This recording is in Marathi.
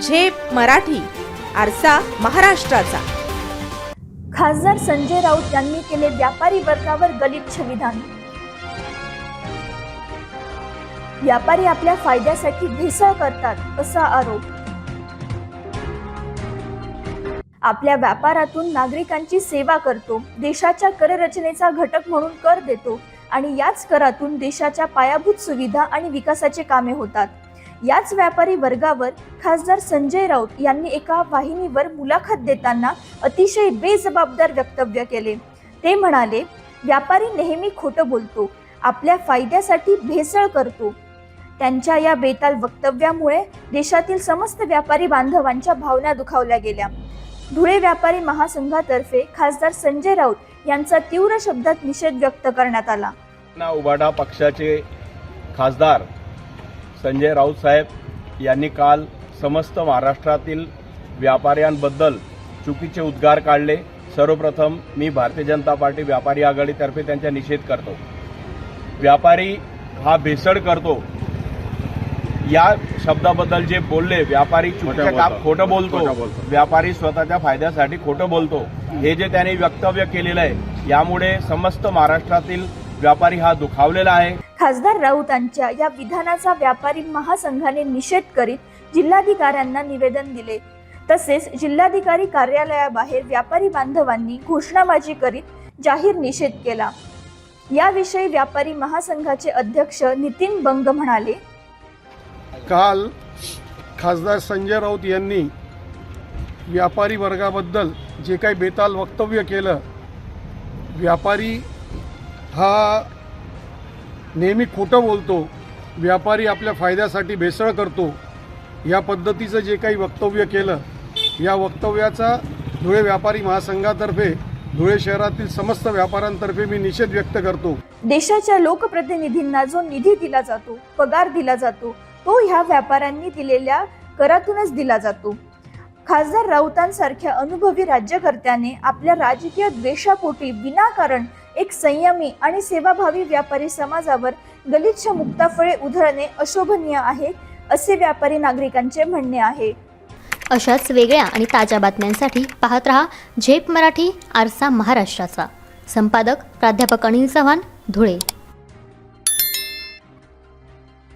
झेप मराठी आरसा महाराष्ट्राचा. खासदार संजय राऊत यांनी केले व्यापारी वर्गावर गलिच्छ विधान. व्यापारी आपल्या फायद्यासाठी भेसळ करतात असा आरोप. आपल्या व्यापारातून नागरिकांची सेवा करतो देशाच्या कररचनेचा घटक म्हणून कर देतो आणि याच करातून देशाच्या पायाभूत सुविधा आणि विकासाचे कामे होतात. याच व्यापारी वर्गावर खासदार संजय राऊत यांनी एका वाहिनीवर मुलाखत देताना अतिशय बेजबाबदार वक्तव्य केले. ते म्हणाले व्यापारी नेहमी खोटं बोलतो आपल्या फायद्यासाठी भेसळ करतो. त्यांच्या या बेताल वक्तव्यामुळे देशातील समस्त व्यापारी बांधवांच्या भावना दुखावल्या गेल्या. धुळे व्यापारी महासंघातर्फे खासदार संजय राऊत यांचा तीव्र शब्दात निषेध व्यक्त करण्यात आला. उबाडा पक्षाचे खासदार संजय राऊत साहेब यांनी काल समस्त महाराष्ट्रातील व्यापाऱ्यांबद्दल चुकीचे उद्गार काढले. सर्वप्रथम मी भारतीय जनता पार्टी व्यापारी आघाडीतर्फे त्यांचा निषेध करतो. व्यापारी हा भेसळ करतो. या शब्दाबद्दल जे बोलले व्यापारी काम खोटं बोलतो. व्यापारी स्वतःच्या फायद्यासाठी खोटं बोलतो. हे जे त्यांनी वक्तव्य केलेलं आहे यामुळे समस्त महाराष्ट्रातील व्यापारी हा दुखावलेला आहे. खासदार राऊतांच्या या विधानाचा व्यापारी महासंघाने निषेध करीत जिल्हाधिकाऱ्यांना निवेदन दिले. तसेच जिल्हाधिकारी कार्यालयाबाहेर व्यापारी बांधवांनी घोषणाबाजी करीत जाहीर निषेध केला. याविषयी व्यापारी महासंघाचे अध्यक्ष नितीन बंग म्हणाले काल खासदार संजय राऊत यांनी व्यापारी वर्गाबद्दल जे काही बेताल वक्तव्य केलं व्यापारी हा नेहमी खोटं बोलतो व्यापारी आपल्या फायद्यासाठी भेसळ करतो या पद्धतीचं जे काही वक्तव्य केलं या वक्तव्याचा धुळे व्यापारी महासंघातर्फे धुळे शहरातील समस्त व्यापाऱ्यांतर्फे मी निषेध व्यक्त करतो. देशाच्या लोकप्रतिनिधींना जो निधी दिला जातो पगार दिला जातो तो ह्या व्यापाऱ्यांनी दिलेल्या करातूनच दिला जातो. खासदार राऊतांसारख्या अनुभवी राज्यकर्त्याने आपल्या राजकीय द्वेषापोटी विनाकारण एक संयमी आणि सेवाभावी व्यापारी समाजावर गलिच्छ मुक्ताफळे उधळणे अशोभनीय आहे असे व्यापारी नागरिकांचे म्हणणे आहे. अशाच वेगळ्या आणि ताज्या बातम्यांसाठी पाहत रहा झेप मराठी आरसा महाराष्ट्राचा. संपादक प्राध्यापक अनिल चव्हाण धुळे.